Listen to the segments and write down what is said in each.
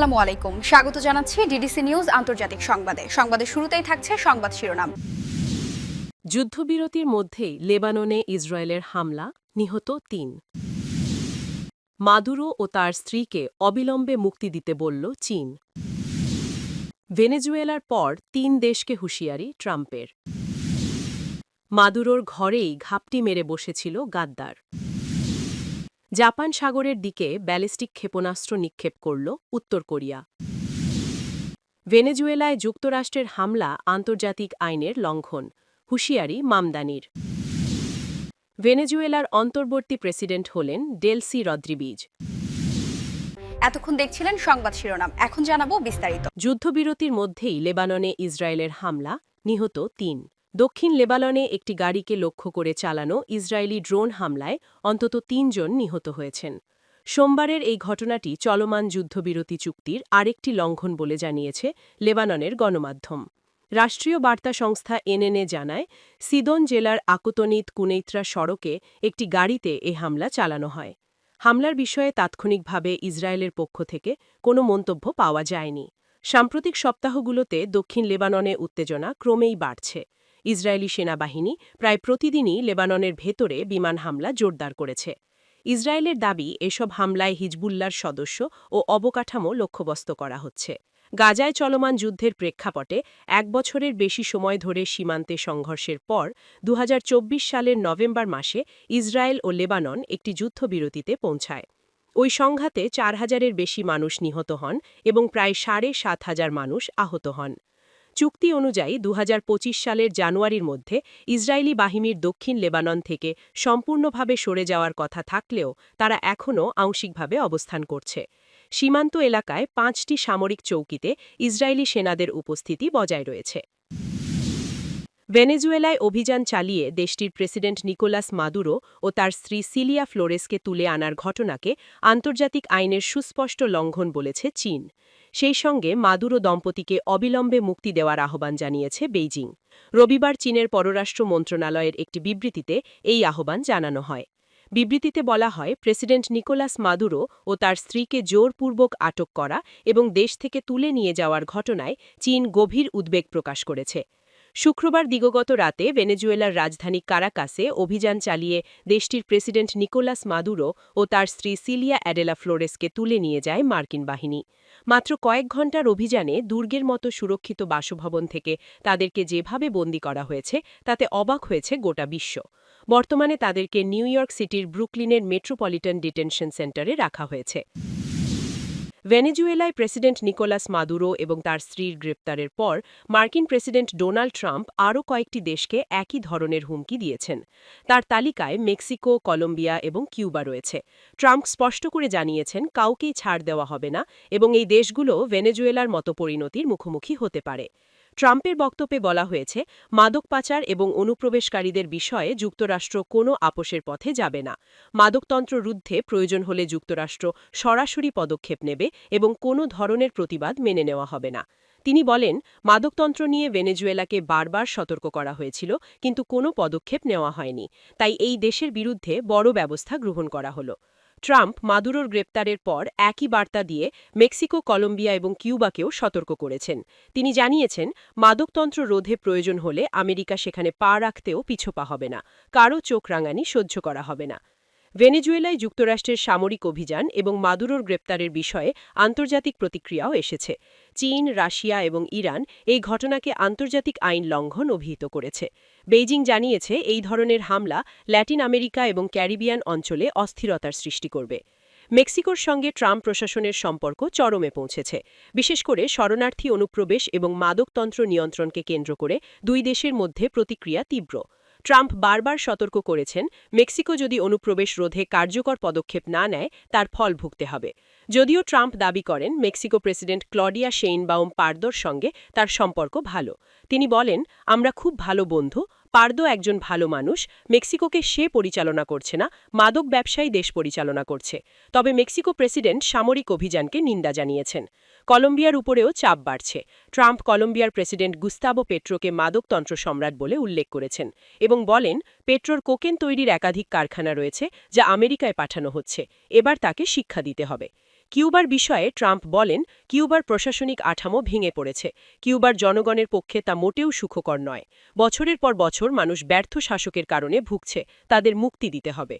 আসসালামু আলাইকুম। স্বাগত জানাচ্ছি ডিডিসি নিউজ আন্তর্জাতিক সংবাদে। সংবাদের শুরুতেই থাকছে সংবাদ শিরোনাম। যুদ্ধবিরতির মধ্যেই লেবাননে ইসরায়েলের হামলা, নিহত তিন। মাদুরো ও তার স্ত্রীকে অবিলম্বে মুক্তি দিতে বলল চীন। ভেনেজুয়েলার পর তিন দেশকে হুঁশিয়ারি ট্রাম্পের। মাদুরোর ঘরেই ঘাপটি মেরে বসেছিল গাদ্দার। জাপান সাগরের দিকে ব্যালিস্টিক ক্ষেপণাস্ত্র নিক্ষেপ করল উত্তর কোরিয়া। ভেনেজুয়েলায় যুক্তরাষ্ট্রের হামলা আন্তর্জাতিক আইনের লঙ্ঘন হুঁশিয়ারি মামদানির। ভেনেজুয়েলার অন্তর্বর্তী প্রেসিডেন্ট হলেন ডেলসি রদ্রিবিজ এতক্ষণ দেখছিলেন সংবাদ শিরোনাম এখন জানাব বিস্তারিত। যুদ্ধবিরতির মধ্যেই লেবাননে ইসরায়েলের হামলা নিহত তিন। দক্ষিণ লেবাননে একটি গাড়িকে লক্ষ্য করে চালানো ইসরায়েলি ড্রোন হামলায় অন্তত তিনজন নিহত হয়েছেন। সোমবারের এই ঘটনাটি চলমান যুদ্ধবিরতি চুক্তির আরেকটি লঙ্ঘন বলে জানিয়েছে লেবাননের গণমাধ্যম। রাষ্ট্রীয় বার্তা সংস্থা এনএনএ জানায়, সিদন জেলার আকুতনিত কুনেইত্রা সড়কে একটি গাড়িতে এ হামলা চালানো হয়। হামলার বিষয়ে তাৎক্ষণিকভাবে ইসরায়েলের পক্ষ থেকে কোনো মন্তব্য পাওয়া যায়নি। সাম্প্রতিক সপ্তাহগুলোতে দক্ষিণ লেবাননে উত্তেজনা ক্রমেই বাড়ছে। ইসরায়েলি সেনাবাহিনী প্রায় প্রতিদিনই লেবাননের ভেতরে বিমান হামলা জোরদার করেছে। ইসরায়েলের দাবি, এসব হামলায় হিজবুল্লার সদস্য ও অবকাঠামো লক্ষ্যবস্ত করা হচ্ছে। গাজায় চলমান যুদ্ধের প্রেক্ষাপটে এক বছরের বেশি সময় ধরে সীমান্তে সংঘর্ষের পর দু হাজার চব্বিশ সালের নভেম্বর মাসে ইসরায়েল ও লেবানন একটি যুদ্ধবিরতিতে পৌঁছায়। ওই সংঘাতে চার হাজারের বেশি মানুষ নিহত হন এবং প্রায় সাড়ে সাত হাজার মানুষ আহত হন। চুক্তি অনুযায়ী দু হাজার পঁচিশ সালের জানুয়ারির মধ্যে ইসরায়েলি বাহিনীর দক্ষিণ লেবানন থেকে সম্পূর্ণভাবে সরে যাওয়ার কথা থাকলেও তারা এখনও আংশিকভাবে অবস্থান করছে। সীমান্ত এলাকায় পাঁচটি সামরিক চৌকিতে ইসরায়েলি সেনাদের উপস্থিতি বজায় রয়েছে। ভেনেজুয়েলায় অভিযান চালিয়ে দেশটির প্রেসিডেন্ট নিকোলাস মাদুরো ও তার স্ত্রী সিলিয়া ফ্লোরেসকে তুলে আনার ঘটনাকে আন্তর্জাতিক আইনের সুস্পষ্ট লঙ্ঘন বলেছে চীন। সেই সঙ্গে মাদুরো দম্পতিকে অবিলম্বে মুক্তি দেওয়ার আহ্বান জানিয়েছে বেইজিং। রবিবার চীনের পররাষ্ট্র মন্ত্রণালয়ের একটি বিবৃতিতে এই আহ্বান জানানো হয়। বিবৃতিতে বলা হয়, প্রেসিডেন্ট নিকোলাস মাদুরো ও তার স্ত্রীকে জোরপূর্বক আটক করা এবং দেশ থেকে তুলে নিয়ে যাওয়ার ঘটনায় চীন গভীর উদ্বেগ প্রকাশ করেছে। শুক্রবার দিগগত রাতে ভেনেজুয়েলার রাজধানী কারাকাসে অভিযান চালিয়ে দেশটির প্রেসিডেন্ট নিকোলাস মাদুরো ও তার স্ত্রী সিলিয়া অ্যাডেলা ফ্লোরেসকে তুলে নিয়ে যায় মার্কিন বাহিনী। মাত্র কয়েক ঘণ্টার অভিযানে দুর্গের মতো সুরক্ষিত বাসভবন থেকে তাদেরকে যেভাবে বন্দী করা হয়েছে, তাতে অবাক হয়েছে গোটা বিশ্ব। বর্তমানে তাদেরকে নিউ ইয়র্ক সিটির ব্রুকলিনের মেট্রোপলিটন ডিটেনশন সেন্টারে রাখা হয়েছে। ভেনেজুয়েলায় প্রেসিডেন্ট নিকোলাস মাদুরো এবং তার স্ত্রীর গ্রেপ্তারের পর মার্কিন প্রেসিডেন্ট ডোনাল্ড ট্রাম্প আরও কয়েকটি দেশকে একই ধরনের হুমকি দিয়েছেন। তার তালিকায় মেক্সিকো, কলম্বিয়া এবং কিউবা রয়েছে। ট্রাম্প স্পষ্ট করে জানিয়েছেন, কাউকেই ছাড় দেওয়া হবে না এবং এই দেশগুলো ভেনেজুয়েলার মতো পরিণতির মুখোমুখি হতে পারে। ট্রাম্পের বক্তব্যে বলা হয়েছে, মাদক পাচার এবং অনুপ্রবেশকারীদের বিষয়ে যুক্তরাষ্ট্র কোনো আপোষের পথে যাবে না। মাদকতন্ত্র রুদ্ধে প্রয়োজন হলে যুক্তরাষ্ট্র সরাসরি পদক্ষেপ নেবে এবং কোনো ধরনের প্রতিবাদ মেনে নেওয়া হবে না। তিনি বলেন, মাদকতন্ত্র নিয়ে ভেনেজুয়েলাকে বারবার সতর্ক করা হয়েছিল, কিন্তু কোনো পদক্ষেপ নেওয়া হয়নি। তাই এই দেশের বিরুদ্ধে বড় ব্যবস্থা গ্রহণ করা হলো। ট্রাম্প মাদুরোর গ্রেপ্তারের পর একই বার্তা দিয়ে মেক্সিকো, কলম্বিয়া এবং কিউবাকেও সতর্ক করেছেন। তিনি জানিয়েছেন, মাদকতন্ত্র রোধে প্রয়োজন হলে আমেরিকা সেখানে পা রাখতেও পিছোপা হবে না। কারও চোখ রাঙানি সহ্য করা হবে না। ভেনেজুয়েলায় যুক্তরাষ্ট্রের সামরিক অভিযান এবং মাদুরোর গ্রেপ্তারের বিষয়ে আন্তর্জাতিক প্রতিক্রিয়াও এসেছে। চীন, রাশিয়া এবং ইরান এই ঘটনাকে আন্তর্জাতিক আইন লঙ্ঘন অভিহিত করেছে। বেইজিং জানিয়েছে, এই ধরনের হামলা ল্যাটিন আমেরিকা এবং ক্যারিবিয়ান অঞ্চলে অস্থিরতার সৃষ্টি করবে। মেক্সিকোর সঙ্গে ট্রাম্প প্রশাসনের সম্পর্ক চরমে পৌঁছেছে। বিশেষ করে শরণার্থী অনুপ্রবেশ এবং মাদকতন্ত্র নিয়ন্ত্রণকে কেন্দ্র করে দুই দেশের মধ্যে প্রতিক্রিয়া তীব্র। ট্রাম্প বারবার সতর্ক করেছেন, মেক্সিকো যদি অনুপ্রবেশ রোধে কার্যকর পদক্ষেপ না নেয়, তার ফল ভুগতে হবে। যদিও ট্রাম্প দাবি করেন, মেক্সিকো প্রেসিডেন্ট ক্লডিয়া শেইনবাউম পার্দোর সঙ্গে তার সম্পর্ক ভালো। তিনি বলেন, আমরা খুব ভালো বন্ধু পার্দো একজন ভালো মানুষ, মেক্সিকোকে সে পরিচালনা করছে না, মাদক ব্যবসায়ী দেশ পরিচালনা করছে। তবে মেক্সিকো প্রেসিডেন্ট সামরিক অভিযানকে নিন্দা জানিয়েছেন। কলম্বিয়ার উপরেও চাপ বাড়ছে। ট্রাম্প কলম্বিয়ার প্রেসিডেন্ট গুস্তাবো পেট্রোকে মাদকতন্ত্র সম্রাট বলে উল্লেখ করেছেন এবং বলেন, পেট্রোর কোকেন তৈরির একাধিক কারখানা রয়েছে যা আমেরিকায় পাঠানো হচ্ছে। এবার তাকে শিক্ষা দিতে হবে। কিউবার বিষয়ে ট্রাম্প বলেন, কিউবার প্রশাসনিক আঠামো ভেঙে পড়েছে। কিউবার জনগণের পক্ষে তা মোটেও সুখকর নয়। বছরের পর বছর মানুষ ব্যর্থ শাসকের কারণে ভুগছে, তাদের মুক্তি দিতে হবে।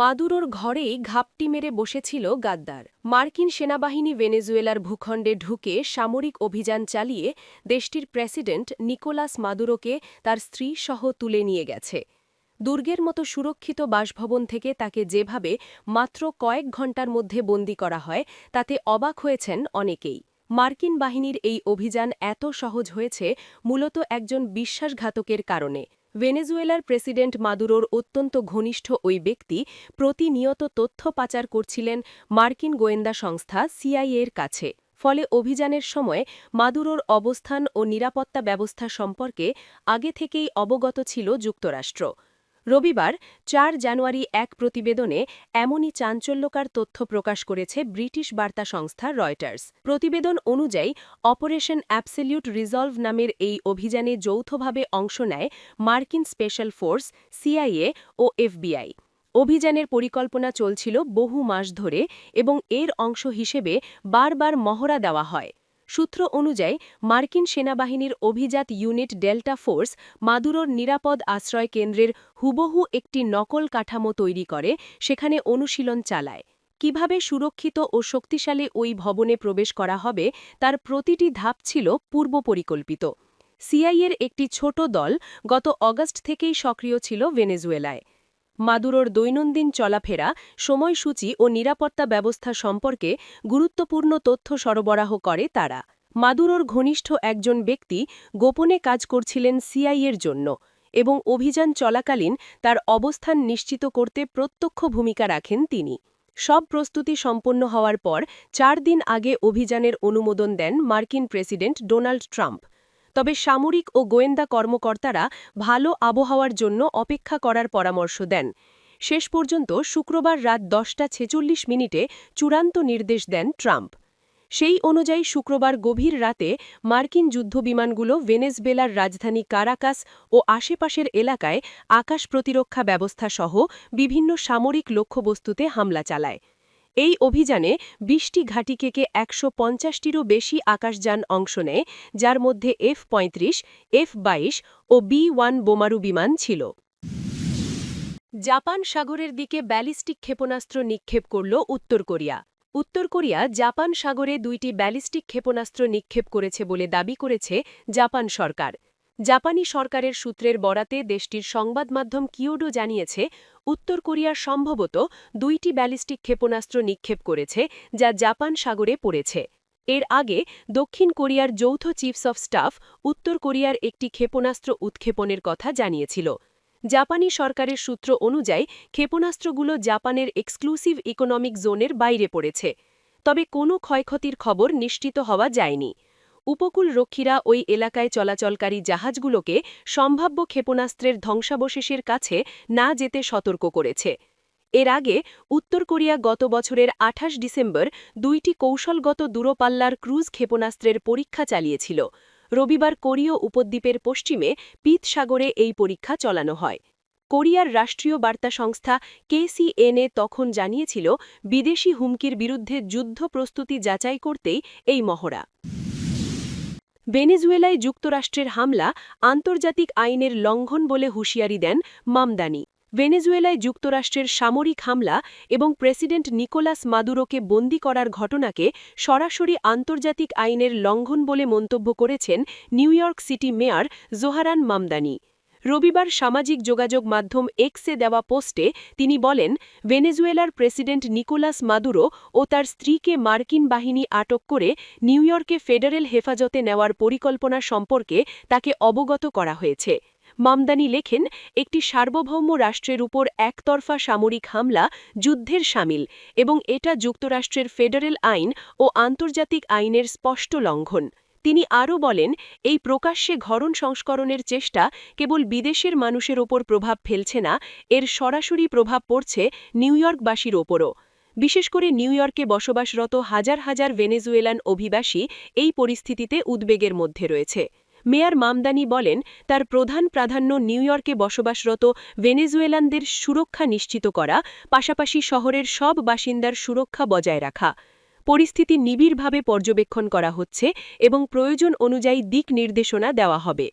মাদুরোর ঘরেই ঘাপটি মেরে বসেছিল গাদ্দার। মার্কিন সেনাবাহিনী ভেনেজুয়েলার ভূখণ্ডে ঢুকে সামরিক অভিযান চালিয়ে দেশটির প্রেসিডেন্ট নিকোলাস মাদুরোকে তার স্ত্রী সহ তুলে নিয়ে গেছে। দুর্গের মতো সুরক্ষিত বাসভবন থেকে তাকে যেভাবে মাত্র কয়েক ঘণ্টার মধ্যে বন্দি করা হয়, তাতে অবাক হয়েছেন অনেকেই। মার্কিন বাহিনীর এই অভিযান এত সহজ হয়েছে মূলত একজন বিশ্বাসঘাতকের কারণে। ভেনেজুয়েলার প্রেসিডেন্ট মাদুরোর অত্যন্ত ঘনিষ্ঠ ওই ব্যক্তি প্রতিনিয়ত তথ্য পাচার করছিলেন মার্কিন গোয়েন্দা সংস্থা সিআইএর কাছে। ফলে অভিযানের সময় মাদুরোর অবস্থান ও নিরাপত্তা ব্যবস্থা সম্পর্কে আগে থেকেই অবগত ছিল যুক্তরাষ্ট্র। রবিবার, চার জানুয়ারি এক প্রতিবেদনে এমনই চাঞ্চল্যকার তথ্য প্রকাশ করেছে ব্রিটিশ বার্তা সংস্থা রয়টার্স। প্রতিবেদন অনুযায়ী, অপারেশন অ্যাবসলিউট রিজলভ নামের এই অভিযানে যৌথভাবে অংশ নেয় মার্কিন স্পেশাল ফোর্স, সিআইএ ও এফবিআই। অভিযানের পরিকল্পনা চলছিল বহু মাস ধরে এবং এর অংশ হিসেবে বারবার মহড়া দেওয়া হয়। সূত্র অনুযায়ী, মার্কিন সেনাবাহিনীর অভিজাত ইউনিট ডেল্টা ফোর্স মাদুরোর নিরাপদ আশ্রয় কেন্দ্রের হুবহু একটি নকল কাঠামো তৈরি করে, সেখানে অনুশীলন চালায়। কীভাবে সুরক্ষিত ও শক্তিশালী ওই ভবনে প্রবেশ করা হবে, তার প্রতিটি ধাপ ছিল পূর্ব পরিকল্পিত। সিআইয়ের একটি ছোট দল গত অগস্ট থেকেই সক্রিয় ছিল ভেনেজুয়েলায়। মাদুরোর দৈনন্দিন চলাফেরা, সময়সূচি ও নিরাপত্তা ব্যবস্থা সম্পর্কে গুরুত্বপূর্ণ তথ্য সরবরাহ করে তারা। মাদুরোর ঘনিষ্ঠ একজন ব্যক্তি গোপনে কাজ করছিলেন সিআইয়ের জন্য এবং অভিযান চলাকালীন তার অবস্থান নিশ্চিত করতে প্রত্যক্ষ ভূমিকা রাখেন তিনি। সব প্রস্তুতি সম্পন্ন হওয়ার পর চার দিন আগে অভিযানের অনুমোদন দেন মার্কিন প্রেসিডেন্ট ডোনাল্ড ট্রাম্প। তবে সামরিক ও গোয়েন্দা কর্মকর্তারা ভালো আবহাওয়ার জন্য অপেক্ষা করার পরামর্শ দেন। শেষ পর্যন্ত শুক্রবার রাত দশটা ছেচল্লিশ মিনিটে চূড়ান্ত নির্দেশ দেন ট্রাম্প। সেই অনুযায়ী শুক্রবার গভীর রাতে মার্কিন যুদ্ধবিমানগুলো ভেনেজবেলার রাজধানী কারাকাস ও আশেপাশের এলাকায় আকাশ প্রতিরক্ষা ব্যবস্থা সহ বিভিন্ন সামরিক লক্ষ্যবস্তুতে হামলা চালায়। এই অভিযানে বিশটি ঘাঁটি থেকে একশো পঞ্চাশটিরও বেশি আকাশযান অংশ নেয়, যার মধ্যে এফ পঁয়ত্রিশ, এফ বাইশ ও বি ওয়ান বোমারু বিমান ছিল। জাপান সাগরের দিকে ব্যালিস্টিক ক্ষেপণাস্ত্র নিক্ষেপ করল উত্তর কোরিয়া। উত্তর কোরিয়া জাপান সাগরে দুইটি ব্যালিস্টিক ক্ষেপণাস্ত্র নিক্ষেপ করেছে বলে দাবি করেছে জাপান সরকার। জাপানি সরকারের সূত্রের বরাতে দেশটির সংবাদ মাধ্যম কিওডো জানিয়েছে, উত্তর কোরিয়া সম্ভবত দুইটি ব্যালিস্টিক ক্ষেপণাস্ত্র নিক্ষেপ করেছে যা জাপান সাগরে পড়েছে। এর আগে দক্ষিণ কোরিয়ার যৌথ চিফস অফ স্টাফ উত্তর কোরিয়ার একটি ক্ষেপণাস্ত্র উৎক্ষেপণের কথা জানিয়েছিল। জাপানি সরকারের সূত্র অনুযায়ী, ক্ষেপণাস্ত্রগুলো জাপানের এক্সক্লুসিভ ইকোনমিক জোনের বাইরে পড়েছে। তবে কোনো ক্ষয়ক্ষতির খবর নিশ্চিত হওয়া যায়নি। উপকূল রক্ষীরা ওই এলাকায় চলাচলকারী জাহাজগুলোকে সম্ভাব্য ক্ষেপণাস্ত্রের ধ্বংসাবশেষের কাছে না যেতে সতর্ক করেছে। এর আগে উত্তর কোরিয়া গত বছরের আঠাশ ডিসেম্বর দুইটি কৌশলগত দূরপাল্লার ক্রুজ ক্ষেপণাস্ত্রের পরীক্ষা চালিয়েছিল। রবিবার কোরীয় উপদ্বীপের পশ্চিমে পিত সাগরে এই পরীক্ষা চালানো হয়। কোরিয়ার রাষ্ট্রীয় বার্তা সংস্থা কেসিএনএ তখন জানিয়েছিল, বিদেশি হুমকির বিরুদ্ধে যুদ্ধ প্রস্তুতি যাচাই করতেই এই মহড়া। ভেনেজুয়েলায় যুক্তরাষ্ট্রের হামলা আন্তর্জাতিক আইনের লঙ্ঘন বলে হুঁশিয়ারি দেন মামদানি। ভেনেজুয়েলায় যুক্তরাষ্ট্রের সামরিক হামলা এবং প্রেসিডেন্ট নিকোলাস মাদুরোকে বন্দি করার ঘটনাকে সরাসরি আন্তর্জাতিক আইনের লঙ্ঘন বলে মন্তব্য করেছেন New York city mayor Zohran Mamdani. রবিবার সামাজিক যোগাযোগ মাধ্যম এক্সে দেওয়া পোস্টে তিনি বলেন, ভেনেজুয়েলার প্রেসিডেন্ট নিকোলাস মাদুরো ও তার স্ত্রীকে মার্কিন বাহিনী আটক করে নিউ ইয়র্কে ফেডারেল হেফাজতে নেওয়ার পরিকল্পনা সম্পর্কে তাকে অবগত করা হয়েছে। মামদানি লেখেন, একটি সার্বভৌম রাষ্ট্রের উপর একতরফা সামরিক হামলা যুদ্ধের সামিল এবং এটা যুক্তরাষ্ট্রের ফেডারেল আইন ও আন্তর্জাতিক আইনের স্পষ্ট লঙ্ঘন। তিনি আরও বলেন, এই প্রকাশ্যে ঘরণ সংস্করণের চেষ্টা কেবল বিদেশের মানুষের ওপর প্রভাব ফেলছে না, এর সরাসরি প্রভাব পড়ছে নিউইয়র্কবাসীর ওপরও। বিশেষ করে নিউ ইয়র্কে বসবাসরত হাজার হাজার ভেনেজুয়েলান অভিবাসী এই পরিস্থিতিতে উদ্বেগের মধ্যে রয়েছে। মেয়র মামদানি বলেন, তার প্রধান প্রাধান্য নিউ ইয়র্কে বসবাসরত ভেনেজুয়েলানদের সুরক্ষা নিশ্চিত করা, পাশাপাশি শহরের সব বাসিন্দার সুরক্ষা বজায় রাখা। পরিস্থিতি নিবিড়ভাবে পর্যবেক্ষণ করা হচ্ছে এবং প্রয়োজন অনুযায়ী দিক নির্দেশনা দেওয়া হবে।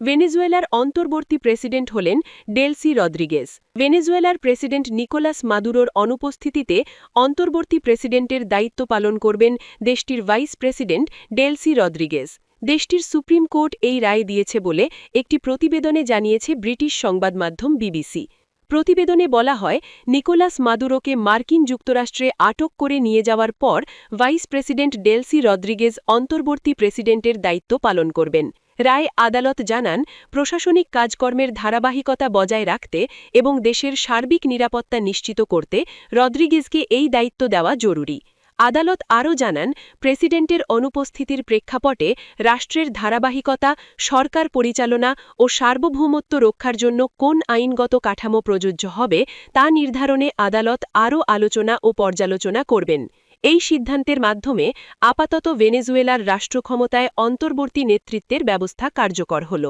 ভেনেজুয়েলার অন্তর্বর্তী প্রেসিডেন্ট হলেন ডেলসি রদ্রিগেজ। ভেনেজুয়েলার প্রেসিডেন্ট নিকোলাস মাদুরোর অনুপস্থিতিতে অন্তর্বর্তী প্রেসিডেন্টের দায়িত্ব পালন করবেন দেশটির ভাইস প্রেসিডেন্ট ডেলসি রদ্রিগেজ। দেশটির সুপ্রিম কোর্ট এই রায় দিয়েছে বলে একটি প্রতিবেদনে জানিয়েছে ব্রিটিশ সংবাদ মাধ্যম বিবিসি। প্রতিবেদনে বলা হয়, নিকোলাস মাদুরোকে মার্কিন যুক্তরাষ্ট্রে আটক করে নিয়ে যাওয়ার পর ভাইস প্রেসিডেন্ট ডেলসি রদ্রিগেজ অন্তর্বর্তী প্রেসিডেন্টের দায়িত্ব পালন করবেন। রায় আদালত জানান, প্রশাসনিক কাজকর্মের ধারাবাহিকতা বজায় রাখতে এবং দেশের সার্বিক নিরাপত্তা নিশ্চিত করতে রদ্রিগেজকে এই দায়িত্ব দেওয়া জরুরি। আদালত আরও জানান, প্রেসিডেন্টের অনুপস্থিতির প্রেক্ষাপটে রাষ্ট্রের ধারাবাহিকতা, সরকার পরিচালনা ও সার্বভৌমত্ব রক্ষার জন্য কোন আইনগত কাঠামো প্রযোজ্য হবে তা নির্ধারণে আদালত আরও আলোচনা ও পর্যালোচনা করবেন। এই সিদ্ধান্তের মাধ্যমে আপাতত ভেনেজুয়েলার রাষ্ট্রক্ষমতায় অন্তর্বর্তী নেতৃত্বের ব্যবস্থা কার্যকর হল।